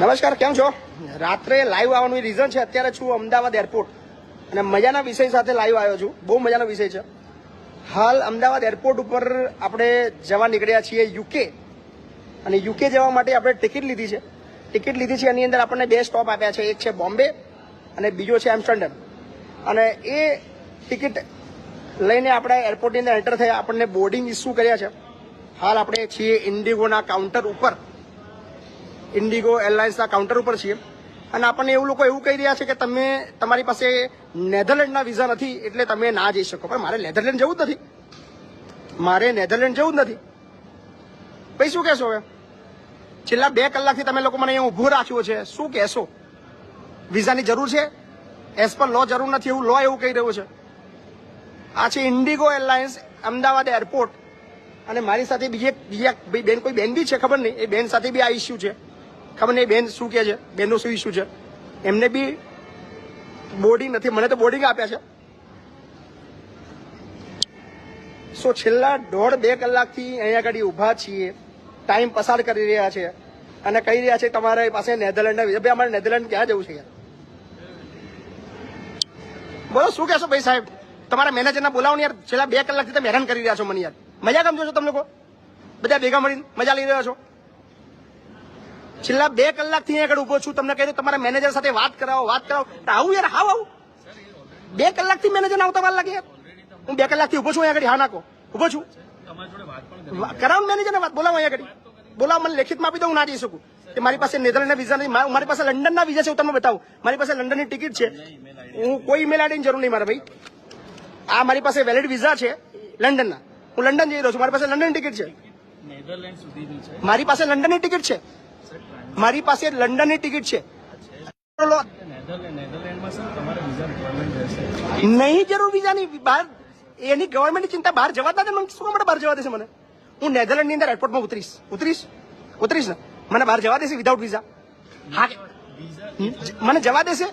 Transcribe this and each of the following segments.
નમસ્કાર, કેમ છો? રાત્રે લાઈવ આવવાનું રીઝન છે, અત્યારે છું અમદાવાદ એરપોર્ટ અને મજાના વિષય સાથે લાઈવ આવ્યો છું. બહુ મજાનો વિષય છે. હાલ અમદાવાદ એરપોર્ટ ઉપર આપણે જવા નીકળ્યા છીએ યુકે અને યુકે જવા માટે આપણે ટિકિટ લીધી છે. ટિકિટ લીધી છે, એની અંદર આપણને બે સ્ટોપ આપ્યા છે. એક છે બોમ્બે અને બીજો છે એમ્સ્ટરડમ અને એ ટિકિટ લઈને આપણે એરપોર્ટની અંદર એન્ટર થયા. આપણને બોર્ડિંગ ઇસ્યુ કર્યા છે. હાલ આપણે છીએ ઇન્ડિગોના કાઉન્ટર ઉપર. ઇન્ડિગો એરલાઇન્સના કાઉન્ટર ઉપર છીએ. અને આપણને એવું લોકો એવું કહી રહ્યા છે કે તમે તમારી પાસે નેધરલેન્ડના વિઝા નથી, એટલે તમે ના જઈ શકો. પણ મારે નેધરલેન્ડ જવું જ નથી. મારે નેધરલેન્ડ જવું જ નથી. પછી શું કહેશો હવે? છેલ્લા બે કલાકથી તમે લોકો મને અહીંયા ઊભું રાખ્યો છે. શું કહેશો? વિઝાની જરૂર છે? એઝ પર લો જરૂર નથી એવું? લો એવું કહી રહ્યું છે. આ છે ઇન્ડિગો એરલાઇન્સ અમદાવાદ એરપોર્ટ અને મારી સાથે બીજી બીજા ભાઈ, બેન કોઈ બેન બી છે ખબર નહીં? એ બેન સાથે બી આ ઇસ્યુ છે. ખબર નહીં, બેન શું કે છે? બેનનું શું ઇસ્યુ છે? એમને બી બોર્ડિંગ નથી, મને તો બોર્ડિંગ આપ્યા છે. સો છેલ્લા દોઢ બે કલાકથી અહીંયા આગળ ઊભા છીએ ટાઈમ પસાર કરી રહ્યા છે. અને કહી રહ્યા છે, તમારા પાસે નેધરલેન્ડ ભાઈ, અમારે નેધરલેન્ડ ક્યાં જવું છે બોલો, શું કહેશો ભાઈ સાહેબ? તમારા મેનેજરને બોલાવો યાર, છેલ્લા બે કલાકથી તમે હેરાન કરી રહ્યા છો મને યાર. મજા કેમ છો તમે લોકો? બધા ભેગા મળીને મજા લઈ રહ્યા છો? છેલ્લા બે કલાકથી અહીંયા આગળ ઊભો છું. તમને કહી દઉં તમારા મેનેજર સાથે વાત કરાવો વાત કરાવો. તો આવું યાર હાવ આવું. બે કલાકથી મેનેજર આવતા વાર લાગે હું બે કલાકથી ઊભો છું અહીંયા આગળ હા નાખો ઊભો છું. કરાવો મેનેજરને વાત બોલાવો આગળ. બોલાવો મને લેખિતમાં આપી દો હું ના જઈ શકું. કે મારી પાસે નેધરલેન્ડના વિઝા નહીં મારી પાસે લંડનના વિઝા છે હું તમને બતાવું. મારી પાસે લંડનની ટિકિટ છે. હું કોઈ ઈમેલ આઈડીની જરૂર નહીં મારા ભાઈ. આ મારી પાસે વેલિડ વિઝા છે લંડનના. હું લંડન જઈ રહ્યો છું મારી પાસે લંડનની ટિકિટ છે. છે. મારી પાસે લંડનની ટિકિટ છે. મારી પાસે લંડનની ટિકિટ છે. નહીં, જરૂર વિઝાની બહાર, એની ગવર્મેન્ટની ચિંતા બહાર જવા દે મને શું માટે બહાર જવા દેશે મને? હું નેધરલેન્ડની અંદર એરપોર્ટમાં ઉતરીશ. ઉતરીશ? ઉતરીશ ને? મને બહાર જવા દેશે વિધાઉટ વિઝા હા મને જવા દેશે?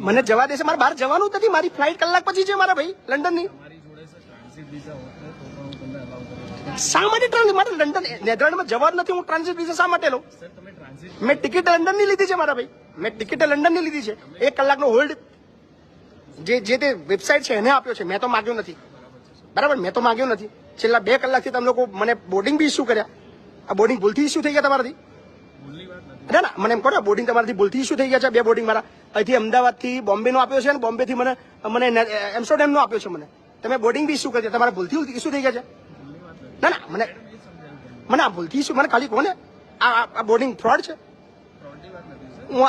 મને જવા દેશે. મારે બહાર જવાનું નથી. મારી ફ્લાઇટ કલાક પછી છે મારા ભાઈ, લંડનની. શા માટે ટ્રાન્ઝિટ મારે લંડન નેધરલેન્ડમાં જવા નથી. હું ટ્રાન્ઝિટ વિઝા શા માટે લઉં? મેં ટિકિટ લંડનની લીધી છે મારા ભાઈ. મેં ટિકિટ લંડનની લીધી છે. એક કલાકનો હોલ્ડ જે જે તે વેબસાઇટ છે એને આપ્યો છે. મેં તો માગ્યો નથી. બરાબર? મેં તો માગ્યો નથી. છેલ્લા બે કલાકથી તમે લોકો મને બોર્ડિંગ બી ઇસ્યુ કર્યા. આ બોર્ડિંગ ભૂલથી ઇસ્યુ થઈ ગયા તમારાથી? ના ના, મને એમ કહો બોર્ડિંગ તમારાથી ભૂલથી ઇસ્યુ થઈ ગયા છે બે બોર્ડિંગ મારા. અહીંથી અમદાવાદથી બોમ્બેનો આપ્યો છે અને બોમ્બેથી મને મને એમ્સ્ટરડેમનો આપ્યો છે મને. તમે બોર્ડિંગ બી ઇસ્યુ કરી તમારા ભૂલથી ઇસ્યુ થઈ ગયા છે. ના ના, મને મને આ ભૂલથી ઇસ્યુ મને ખાલી કોને આ બોર્ડિંગ ફ્રોડ છે? હું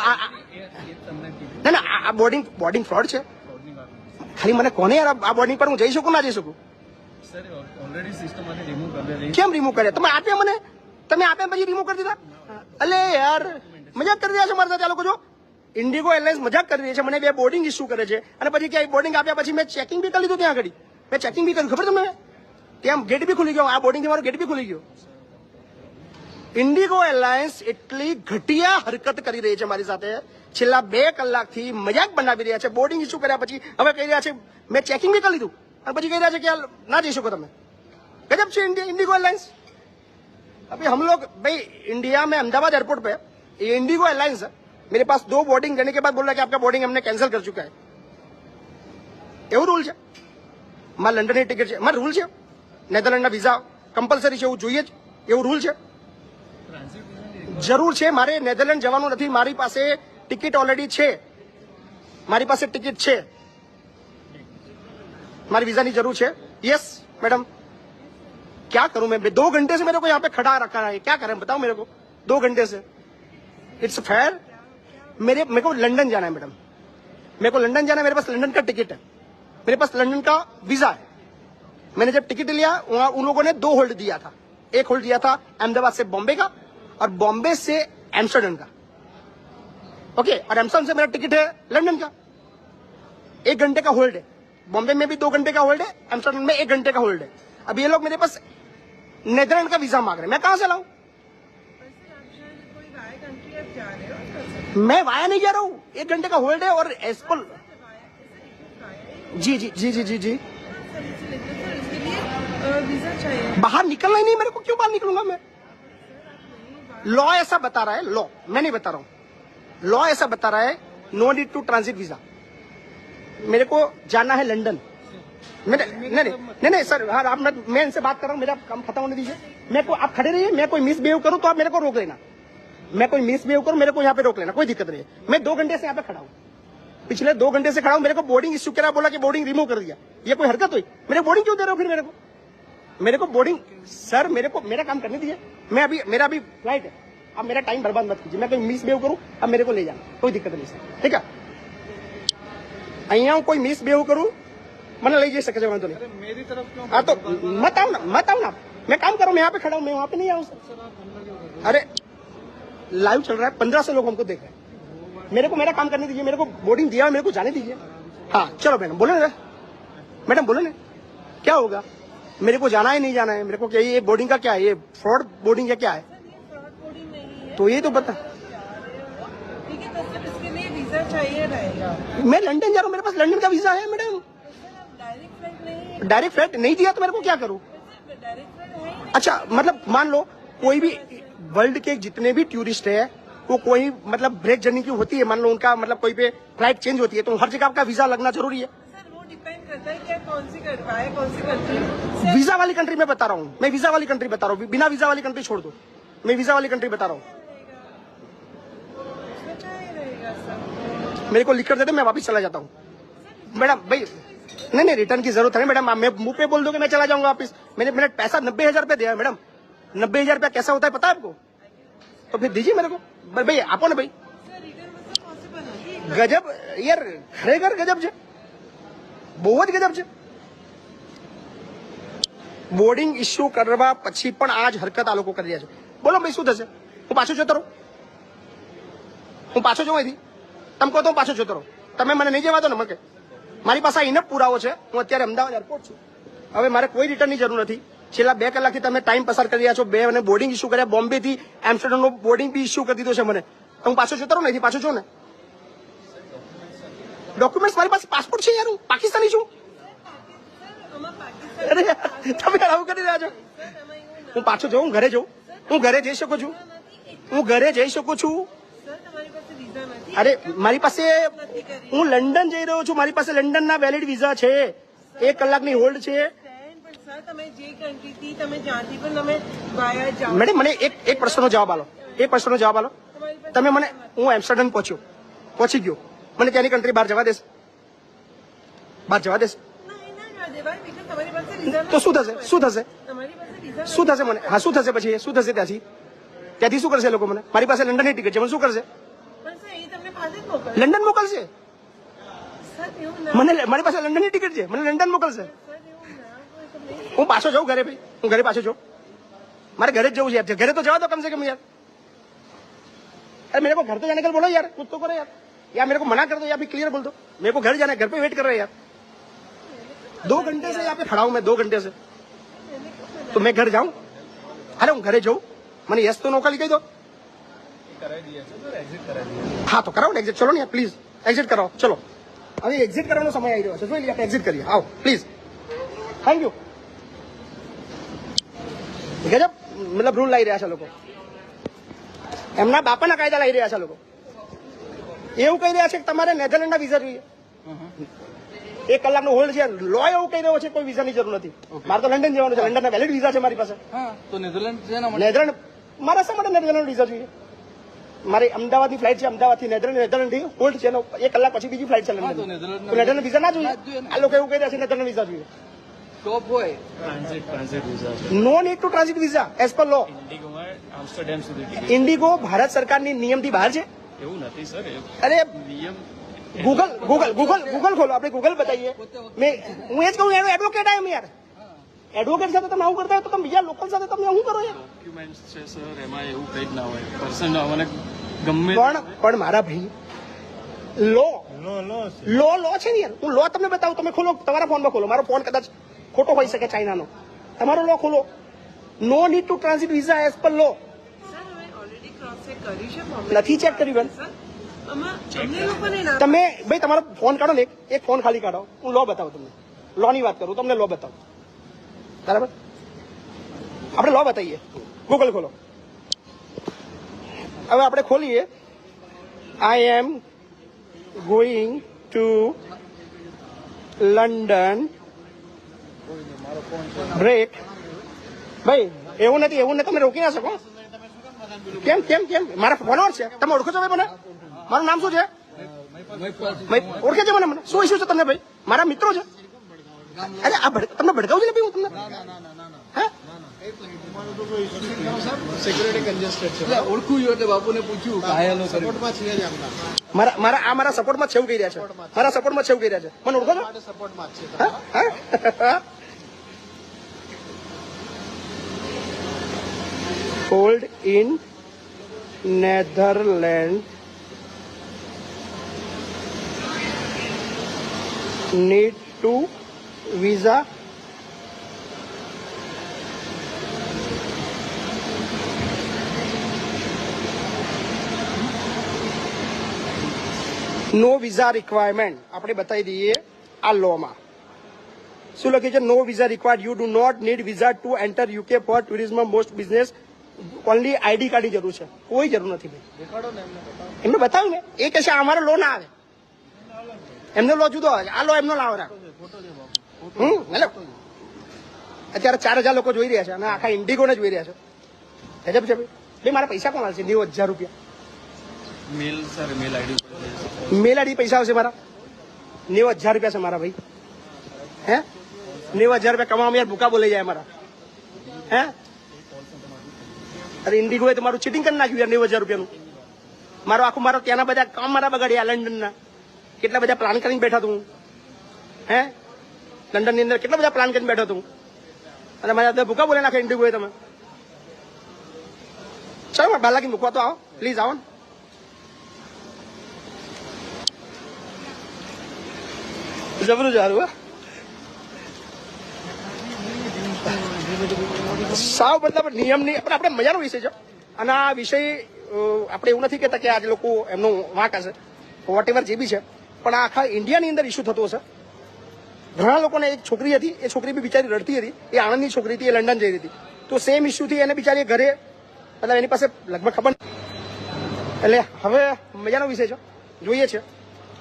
ના ના આ- બોર્ડિંગ બોર્ડિંગ ફ્રોડ છે. ખાલી મને કોને યાર આ બોર્ડિંગ પર હું જઈ શકું ના જઈ શકું? કેમ રિમૂવ કર્યા? તમે આપ્યા મને? તમે આપ્યા પછી રિમૂવ કરી દીધા? અલે યાર મજાક કરી રહ્યા છે મારા સાથે આ લોકો જો? ઇન્ડિગો એરલાઇન્સ મજાક કરી રહી છે મને બે બોર્ડિંગ ઇસ્યુ કરે છે. અને પછી ક્યાંય બોર્ડિંગ આપ્યા પછી મેં ચેકિંગ બી કરી લીધું ત્યાં આગળ. મેં ચેકિંગ બી કર્યું ખબર તમને? ત્યાં ગેટ બી ખુલી ગયો આ બોર્ડિંગથી મારો ગેટ બી ખુલી ગયો. ઇન્ડિગો એરલાઇન્સ એટલી ઘટિયા હરકત કરી રહી છે મારી સાથે છેલ્લા બે કલાકથી મજાક બનાવી રહ્યા છે બોર્ડિંગ ઇસ્યુ કર્યા પછી હવે કહી રહ્યા છે મેં ચેકિંગ બી કરી લીધું અને પછી કહી રહ્યા છે કે આ ના જઈ શકો તમે गजब से इंडिया इंडिगो एयरलाइंस अभी हम लोग भाई इंडिया में अहमदाबाद एयरपोर्ट पे ये इंडिगो एयरलाइंस है मेरे पास दो बोर्डिंग देने के बाद बोल रहा है कि आपका बोर्डिंग हमने कैंसिल कर चुका है એવું રૂલ છે મારે લંડનની ટિકિટ છે મારે રૂલ છે નેધરલેન્ડના વિઝા કમ્પલસરી છે એવું જોઈએ જ એવું રૂલ છે ટ્રાન્ઝિટ વિઝાની જરૂર છે મારે નેધરલેન્ડ જવાનું નથી મારી પાસે ટિકિટ ઓલરેડી છે મારી પાસે ટિકિટ છે મારી वीजा जरूर है यस मैडम क्या करूं मैं दो घंटे से मेरे को यहाँ पे खड़ा रखा है क्या करें बताओ मेरे को दो घंटे से इट्स फेयर मेरे मेरे को लंदन जाना है मैडम मेरे को लंदन जाना है मेरे पास लंदन का टिकट है मेरे पास लंदन का वीजा है मैंने जब टिकट लिया वहां उन लोगों ने दो होल्ड दिया था एक होल्ड दिया था अहमदाबाद से बॉम्बे का और बॉम्बे से एम्स्टर्डम का। ओके और एम्स्टर्डम से मेरा टिकट है लंदन का। एक घंटे का होल्ड है। बॉम्बे में भी दो घंटे का होल्ड है एम्स्टर्डम में एक घंटे का होल्ड है। अब ये लोग मेरे पास नेदरलैंड का वीज़ा मांग रहे हैं। मैं कहाँ से लाऊ? मैं वाया नहीं जा रहा हूँ। एक घंटे का होल्ड है और एज जी जी जी जी जी जी। बाहर निकलना ही नहीं मेरे को। क्यों बाहर निकलूँगा मैं? लॉ ऐसा बता रहा है लॉ मैं नहीं बता रहा हूँ। लॉ ऐसा बता रहा है no need to transit visa मेरे को जाना है लंदन मेरे, नहीं नहीं नहीं नहीं सर हाँ आप मैं मैं इनसे बात कर रहा हूँ, मेरा काम खत्म होने दीजिए। मैं को, आप खड़े रहिए, मैं कोई मिस बिहेव करूँ तो आप मेरे को रोक लेना। मैं कोई मिस बिहेव करूँ, मेरे को यहाँ पे रोक लेना, कोई दिक्कत नहीं है। मैं दो घंटे से यहाँ पे खड़ा हूँ। पिछले दो घंटे से खड़ा हूँ, मेरे को बोर्डिंग इश्यू करा, बोला कि बोर्डिंग रिमूव कर दिया। ये कोई हरकत हुई? मेरे बोर्डिंग क्यों दे रहे हो फिर मेरे को? मेरे को बोर्डिंग सर मेरे को मेरा काम करने दीजिए मैं अभी मेरा अभी फ्लाइट है अब मेरा टाइम बर्बाद मत कीजिए मैं कोई मिस बिहेव करूँ अब मेरे को ले जाना कोई दिक्कत नहीं सर ठीक है અહીંયા હું કોઈ મિસ બિહેવ કરું મને લઈ જઈ શકે છે વાંધો નહીં मेरी तरफ क्यों हाँ तो मत आओ ना मत आओ ना मैं काम करूँ मैं यहाँ पे खड़ा हूँ मैं वहाँ पे नहीं आऊँ सर अरे लाइव चल रहा है पंद्रह सौ लोग हमको देख रहे हैं मेरे को मेरा काम करने दीजिए मेरे को बोर्डिंग दिया है मेरे को जाने दीजिए हाँ चलो मैडम बोले ना मैडम बोले ना क्या होगा मेरे को जाना है नहीं जाना है? मेरे को क्या ये बोर्डिंग का क्या है? ये फ्रॉड बोर्डिंग या क्या है? तो ये तो बता तो मैं लंदन जा रहा हूँ मेरे पास लंदन का वीज़ा है मैडम डायरेक्ट फ़्लाइट नहीं डायरेक्ट फ़्लाइट नहीं दिया तो मेरे को क्या करूँ? अच्छा मतलब मान लो कोई भी वर्ल्ड के जितने भी टूरिस्ट है वो कोई मतलब ब्रेक जर्नी की होती है मान लो उनका मतलब कोई पे फ़्लाइट चेंज होती है तो हर जगह आपका वीज़ा लगना ज़रूरी है। वीज़ा वाली कंट्री में बता रहा हूँ। मैं वीज़ा वाली कंट्री बता रहा हूँ। बिना वीज़ा वाली कंट्री छोड़ दो। मैं वीज़ा वाली कंट्री बता रहा हूँ। मेरे को लिख कर दे दे मैं वापस चला जाता हूँ। मैडम भाई नहीं नहीं रिटर्न की ज़रूरत है मैडम? आप मैं मुँह पे बोल दोगे मैं चला जाऊँगा वापस। मैंने मैंने पैसा नब्बे हज़ार रुपया दिया मैडम। नब्बे हज़ार रुपया कैसा होता है पता है आपको? तो फिर दीजिए मेरे को। भाई आपो ना भाई? सर रिटर्न मतलब गजब નથી બહુ જ ગજબ છે. બોર્ડિંગ ઇસ્યુ કરવા પછી પણ આ જ હરકત આ લોકો કરી રહ્યા છે. બોલો ભાઈ, શું થશે? હું પાછો જતો રહું? હું પાછો જઉં અહીંથી? તમે કહો તો હું પાછો જતો રહું. તમે મને નહીં જવા દો ને મને મારી પાસે ઇનફ પુરાવો છે. હું અત્યારે અમદાવાદ એરપોર્ટ છું. હવે મારે કોઈ રિટર્નની જરૂર નથી. છેલ્લા બે કલાકથી તમે ટાઈમ પસાર કરી રહ્યા છો. બે અને બોર્ડિંગ ઇસ્યુ કર્યા. બોમ્બેથી એમ્સ્ટરડમનો બોર્ડિંગ બી ઇસ્યુ કરી દીધો છે મને. હું પાછો જતો રહું ને અહીંથી? પાછો છો ને? ડોક્યુમેન્ટ્સ મારી પાસે પાસપોર્ટ છે યાર પાકિસ્તાની છું. અરે તમે આવું કરી રહ્યા છો. હું પાછો જઉં, હું ઘરે જાઉં. હું ઘરે જઈ શકું છું. હું ઘરે જઈ શકું છું. અરે, મારી પાસે હું લંડન જઈ રહ્યો છું. મારી પાસે લંડનના વેલિડ વિઝા છે. એક કલાકની હોલ્ડ છે. મેડમ, મને એક એક પ્રશ્નનો જવાબ આલો. એક પ્રશ્નનો જવાબ આલો. તમે મને, હું એમ્સ્ટરડમ પહોંચ્યો. પહોંચી ગયો. મને ત્યાંની કન્ટ્રી બહાર જવા દેશે. બહાર જવા દેશે. તો શું થશે? શું થશે? શું થશે મને? હા, શું થશે પછી? શું થશે ત્યાંથી? ત્યાંથી શું કરશે લોકો મને? મારી પાસે લંડનની ટિકિટ છે, મને શું કરશે? લંડન મોકલશે? મને મારી પાસે લંડનની ટિકિટ છે, મને લંડન મોકલશે. હું પાછો જાઉં ઘરે ભાઈ. હું ઘરે પાછો જાઉં. મારે ઘરે જ જવું છે યાર. ઘરે તો જવા દો કમસે કમ યાર. અરે મેં કો ઘર તો જાને કલ બોલો યાર. કુદ તો કરો યાર. या मेरे को मना कर दो या फिर क्लियर बोल दो मेरे को घर जाना है घर पे वेट कर रहे हैं यार दो घंटे से यहाँ पे खड़ा हूँ मैं दो घंटे से तो मैं घर जाऊं अरे હું ઘરે જઉં મને યસ તો નોકરી કહી દો કરાવી દઈએ છે સર એક્ઝિટ કરાવી દઈએ હા તો કરાવો ને એક્ઝિટ ચલો ને યાર પ્લીઝ એક્ઝિટ કરાવો ચલો હવે એક્ઝિટ કરવાનો સમય આવી રહ્યો છે જોઈ લઈએ આપણે એક્ઝિટ કરીએ આવો પ્લીઝ થેન્ક યુ ગજબ મતલબ રૂલ લાવી રહ્યા છે લોકો એમના બાપાના કાયદા લાવી રહ્યા છે લોકો એવું કહી રહ્યા છે કે તમારે નેધરલેન્ડના વિઝા જોઈએ. એક કલાકનો હોલ્ડ છે. લો એવું કહી રહ્યો છે કોઈ વિઝાની જરૂર નથી. મારે તો લંડન જવાનું છે. લંડનના વેલિડ વિઝા છે મારી પાસે. હા તો નેધરલેન્ડ છે નેધરલેન્ડ મારા શા માટે નેધરલેન્ડ વિઝા જોઈએ? મારી અમદાવાદની ફ્લાઇટ છે. અમદાવાદથી નેધરલેન્ડ નેધરલેન્ડ હોલ્ડ છે. એક કલાક પછી બીજી ફ્લાઇટ છે લંડન નેધરલેન્ડ વિઝા ના જોઈએ. આ લોકો એવું કહી રહ્યા છે નેધરલેન્ડ વિઝા જોઈએ. ટોપ હોય. ટ્રાન્ઝિટ ટ્રાન્ઝિટ વિઝા છે. No need to transit visa as per law IndiGo Bharat સરકારની નિયમથી બહાર છે. એવું નથી સર અરે નિયમ ગૂગલ ગૂગલ ગૂગલ ગૂગલ ખોલો આપણે ગૂગલ બતાવીએ. મેં હું એ જ કહું એનો એડવોકેટ આયો યાર. એડવોકેટ સાથે તમે આવું કરતા હોય તો તમે બીજા લોકલ સાથે તમે શું કરો યાર? ડોક્યુમેન્ટ્સ છે સર એમાં એવું કંઈ જ ના હોય. પર્સન મને ગમે પણ પણ મારા ભાઈ લો લો લો છે. ને યાર. હું લો તમને બતાવું તમે ખોલો તમારા ફોનમાં ખોલો. મારો ફોન કદાચ ખોટો હોઈ શકે ચાઇનાનો તમારો લો ખોલો. No need to transit visa as per law sir અમે ઓલરેડી ક્રોસ ચેક કર્યું છે ફોર્મેટ નથી ચેક કર્યું બેન. તમે ભાઈ તમારો ફોન કાઢો ને એક એક ફોન ખાલી કાઢો. હું લો બતાવું તમને. લો ની વાત કરું તમને લો બતાવું. બરાબર? આપણે લો બતાવીએ. ગૂગલ ખોલો. હવે આપણે ખોલીએ. I am going to London break ભાઈ એવું નથી એવું નથી તમે રોકી ના શકો. કેમ કેમ કેમ? મારા ફોલોઅર છે. તમે ઓળખો છો ભાઈ મને? મારું નામ શું છે? ઓળખે છે મને મને? શું ઇસ્યુ છે તમને ભાઈ? મારા મિત્રો છે. અરે આ તમને ભડકાવું છે ને ભાઈ હું તમને? હે? ઓળખું બાપુને પૂછ્યું મારા મારા આ મારા સપોર્ટમાં છે એવું કહી રહ્યા છે. મારા સપોર્ટમાં છે કહી રહ્યા છે. મને ઓળખો છો? હા? હા? Hold in Netherland need to visa no visa requirement આપણે બતાવી દઈએ આ લોમાં શું લખ્યું છે no visa required you do not need visa to enter UK for tourism most business only ID કાર્ડની જરૂર છે. કોઈ જરૂર નથી ભાઈ. એમને બતાવ્યું ને. એ કહે છે અમારો લો ના આવે. એમનો લો જુદો આવે. આ લો એમનો લાવો રાખો. હમ એટલે અત્યારે ચાર હજાર લોકો જોઈ રહ્યા છે અને આખા ઇન્ડિગોને જોઈ રહ્યા છે. ગજબ છે ભાઈ. ભાઈ મારા પૈસા કોણ આવશે? નેવું હજાર રૂપિયા. Mail sir mail ID mail ID પૈસા આવશે મારા. નેવું હજાર રૂપિયા છે મારા ભાઈ. હે? નેવું હજાર રૂપિયા કમાવા યાર ભૂકા બોલાઈ જાય મારા. હે? અરે ઇન્ડિગોએ તો મારું ચીટિંગ કરી નાખ્યું યાર, નેવું હજાર રૂપિયાનું. મારો આખું, મારો ત્યાંના બધા કામ મારા બગાડ્યા લંડનના. કેટલા બધા પ્લાન કરીને બેઠા તું હે? લંડનની અંદર કેટલા બધા પ્લાન કરીને બેઠો તું અને મારા અંદર ભૂકા બોલી નાખે ઇન્ડિગોએ તમે. ચાલો બાલાકી મૂકવા તો આવો. પ્લીઝ આવો ને. જબરું જારું હા. સાવ મતલબ નિયમની પણ આપણે મજાનો વિષય છે. અને આ વિષય આપણે એવું નથી કહેતા કે આજે લોકો એમનું વાંક હશે વોટ એવર જે બી છે. પણ આખા ઇન્ડિયાની અંદર ઇસ્યુ થતો હશે. ઘણા લોકોને એક છોકરી હતી, એ છોકરી બી બિચારી રડતી હતી, એ આણંદની છોકરી હતી, એ લંડન જઈ રહી હતી. તો સેમ ઇસ્યુથી એને બિચારી ઘરે, મતલબ એની પાસે લગભગ ખબર. એટલે હવે મજાનો વિષય છે. જોઈએ છે.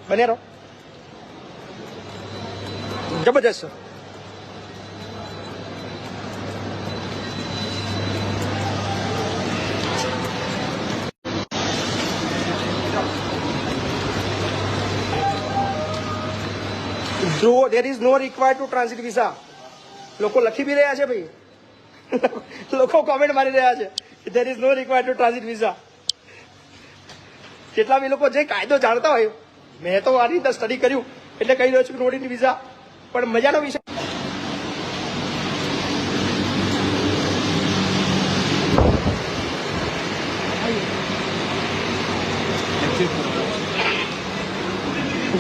બને રહો. જબરજસ્ત છે. જો there is no required to transit visa લોકો લખી બી રહ્યા છે ભાઈ. લોકો કોમેન્ટ મારી રહ્યા છે there is no required to transit visa જેટલા બી લોકો જે કાયદો જાણતા હોય, મેં તો આની અંદર સ્ટડી કર્યું, એટલે કહી રહ્યો છું કે નોડીની વિઝા પણ મજાનો વિષય.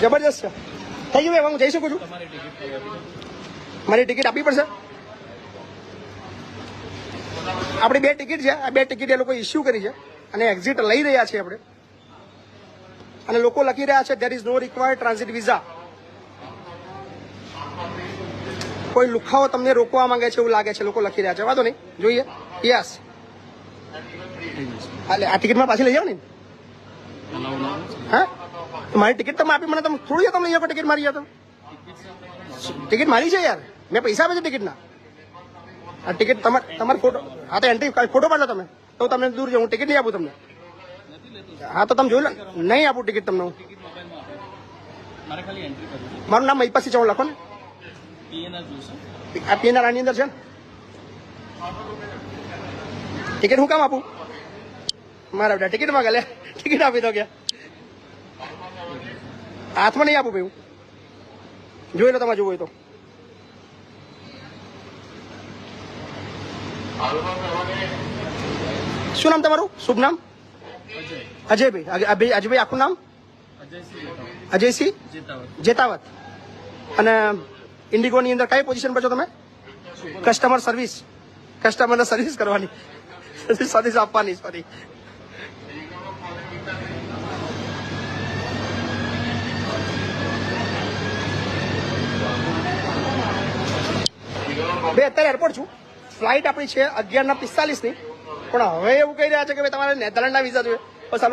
જબરજસ્ત છે. થઈ ગયું હવે હું જઈ શકું છું? મારી ટિકિટ આપવી પડશે? આપણી બે ટિકિટ છે. આ બે ટિકિટ એ લોકો ઇસ્યુ કરી છે. અને એક્ઝિટ લઈ રહ્યા છે આપણે. અને લોકો લખી રહ્યા છે there is no required transit visa કોઈ લુખાઓ તમને રોકવા માંગે છે એવું લાગે છે લોકો લખી રહ્યા છે. વાંધો નહીં. જોઈએ. યસ એટલે આ ટિકિટમાં પાછી લઈ જાઓ ને. હા? મારી ટિકિટ તમે આપી મને તમે થોડી તમે અહીંયા ટિકિટ મારી તો ટિકિટ મારી છે યાર. મેં પૈસા આપે છે ટિકિટના. આ ટિકિટ તમારે તમારે ફોટો હા તો એન્ટ્રી ફોટો પાડો તમે. તો તમને દૂર જાઉં હું ટિકિટ નહીં આપું તમને. હા, તો તમે જોઈ લો. નહીં આપું ટિકિટ તમને હું. મારે નામ મહિપાસી ચૌહાણ, લખો ને. આ પીએનઆર આની અંદર છે ને. ટિકિટ હું કામ આપું? મારા બેટા ટિકિટ માંગે લે ટિકિટ આપી દો ગયા હાથમાં નહીં આપું ભાઈ જોઈ લો તમારે જોવું હોય તો. શું નામ તમારું? શુભ નામ? અજયભાઈ અજય- અજયભાઈ આખું નામ? અજયસિંહ જેતાવત. અને ઇન્ડિગોની અંદર કઈ પોઝિશન પર છો તમે? કસ્ટમર સર્વિસ કસ્ટમરને સર્વિસ કરવાની. સર્વિસ આપવાની સોરી બે અત્યારે એરપોર્ટ છું. ફ્લાઇટ આપણી છે અગિયારના પિસ્તાલીસની. પણ હવે એવું કહી રહ્યા છે કે તમારે નેધરલેન્ડના વિઝા જોઈએ. બસ આ